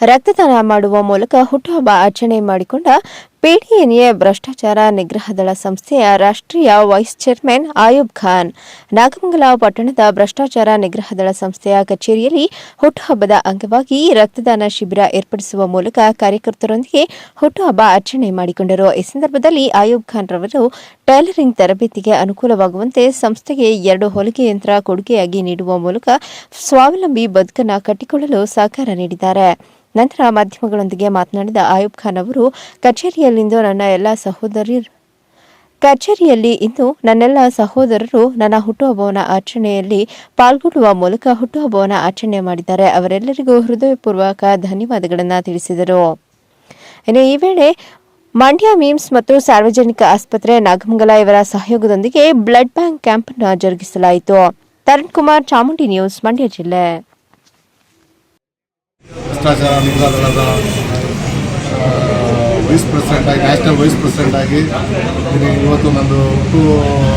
ರಕ್ತದಾನ ಮಾಡುವ ಮೂಲಕ ಹುಟ್ಟುಹಬ್ಬ ಆಚರಣೆ ಮಾಡಿಕೊಂಡ ಪಿಡಿಎನ್ಎ ಭ್ರಷ್ಟಾಚಾರ ನಿಗ್ರಹ ದಳ ಸಂಸ್ಥೆಯ ರಾಷ್ಟ್ರೀಯ ವೈಸ್ ಚೇರ್ಮನ್ ಆಯೂಬ್ ಖಾನ್. ನಾಗಮಂಗಲ ಪಟ್ಟಣದ ಭ್ರಷ್ಟಾಚಾರ ನಿಗ್ರಹ ದಳ ಸಂಸ್ಥೆಯ ಕಚೇರಿಯಲ್ಲಿ ಹುಟ್ಟುಹಬ್ಬದ ಅಂಗವಾಗಿ ರಕ್ತದಾನ ಶಿಬಿರ ಏರ್ಪಡಿಸುವ ಮೂಲಕ ಕಾರ್ಯಕರ್ತರೊಂದಿಗೆ ಹುಟ್ಟುಹಬ್ಬ ಆಚರಣೆ ಮಾಡಿಕೊಂಡರು. ಈ ಸಂದರ್ಭದಲ್ಲಿ ಆಯೂಬ್ ಖಾನ್ ರವರು ಟೈಲರಿಂಗ್ ತರಬೇತಿಗೆ ಅನುಕೂಲವಾಗುವಂತೆ ಸಂಸ್ಥೆಗೆ ಎರಡು ಹೊಲಿಗೆ ಯಂತ್ರ ಕೊಡುಗೆಯಾಗಿ ನೀಡುವ ಮೂಲಕ ಸ್ವಾವಲಂಬಿ ಬದುಕನ್ನು ಕಟ್ಟಿಕೊಳ್ಳಲು ಸಹಕಾರ ನೀಡಿದ್ದಾರೆ. ನಂತರ ಮಾಧ್ಯಮಗಳೊಂದಿಗೆ ಮಾತನಾಡಿದ ಆಯೂಬ್ ಖಾನ್ ಅವರು, ಕಚೇರಿಯಲ್ಲಿಂದು ನನ್ನ ಎಲ್ಲ ಸಹೋದರಿ ಕಚೇರಿಯಲ್ಲಿ ಇಂದು ನನ್ನೆಲ್ಲ ಸಹೋದರರು ನನ್ನ ಹುಟ್ಟುಹಬ್ಬವನ ಆಚರಣೆಯಲ್ಲಿ ಪಾಲ್ಗೊಳ್ಳುವ ಮೂಲಕ ಹುಟ್ಟುಹಬ್ಬವನ್ನ ಆಚರಣೆ ಮಾಡಿದ್ದಾರೆ. ಅವರೆಲ್ಲರಿಗೂ ಹೃದಯಪೂರ್ವಕ ಧನ್ಯವಾದಗಳನ್ನು ತಿಳಿಸಿದರು. ಇನ್ನು ಈ ವೇಳೆ ಮಂಡ್ಯ ಮೀಮ್ಸ್ ಮತ್ತು ಸಾರ್ವಜನಿಕ ಆಸ್ಪತ್ರೆ ನಾಗಮಂಗಲ ಇವರ ಸಹಯೋಗದೊಂದಿಗೆ ಬ್ಲಡ್ ಬ್ಯಾಂಕ್ ಕ್ಯಾಂಪ್ ಜರುಗಿಸಲಾಯಿತು. ತರುಣ್ ಕುಮಾರ್ ಚಾಮುಂಡಿ ನ್ಯೂಸ್, ಮಂಡ್ಯ ಜಿಲ್ಲೆ. ಭ್ರಷ್ಟಾಚಾರ ನಿಗ್ರಹ ವೈಸ್ ಪ್ರೆಸಿಡೆಂಟ್ ಆಗಿ ನ್ಯಾಷನಲ್ ವೈಸ್ ಪ್ರೆಸಿಡೆಂಟ್ ಆಗಿ. ಇವತ್ತು ನಂದು ಹುಟ್ಟು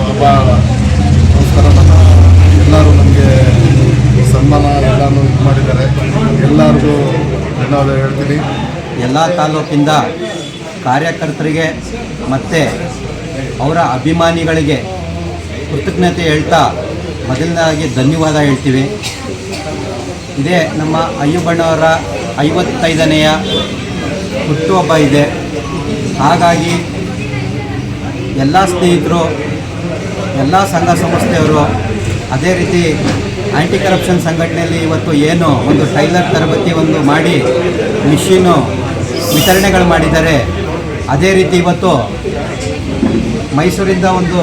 ಹಬ್ಬಗೋಸ್ಕರ ನನ್ನ ಎಲ್ಲರೂ ನನಗೆ ಸನ್ಮಾನ ಎಲ್ಲನೂ ಇದು ಮಾಡಿದ್ದಾರೆ. ಎಲ್ಲರಿಗೂ ಧನ್ಯವಾದ ಹೇಳ್ತೀನಿ. ಎಲ್ಲ ತಾಲೂಕಿಂದ ಕಾರ್ಯಕರ್ತರಿಗೆ ಮತ್ತು ಅವರ ಅಭಿಮಾನಿಗಳಿಗೆ ಕೃತಜ್ಞತೆ ಹೇಳ್ತಾ ಮೊದಲನೇದಾಗಿ ಧನ್ಯವಾದ ಹೇಳ್ತೀವಿ. ಇದೇ ನಮ್ಮ ಅಯ್ಯಬ್ಬಣ್ಣವರ ಐವತ್ತೈದನೆಯ ಹುಟ್ಟುಹಬ್ಬ ಇದೆ. ಹಾಗಾಗಿ ಎಲ್ಲ ಸ್ನೇಹಿತರು, ಎಲ್ಲ ಸಂಘ ಸಂಸ್ಥೆಯವರು ಅದೇ ರೀತಿ ಆ್ಯಂಟಿ ಕರಪ್ಷನ್ ಸಂಘಟನೆಯಲ್ಲಿ ಇವತ್ತು ಏನು ಒಂದು ಟೈಲರ್ ತರಬೇತಿ ಒಂದು ಮಾಡಿ ಮಿಷಿನು ವಿತರಣೆಗಳು ಮಾಡಿದ್ದಾರೆ. ಅದೇ ರೀತಿ ಇವತ್ತು ಮೈಸೂರಿಂದ ಒಂದು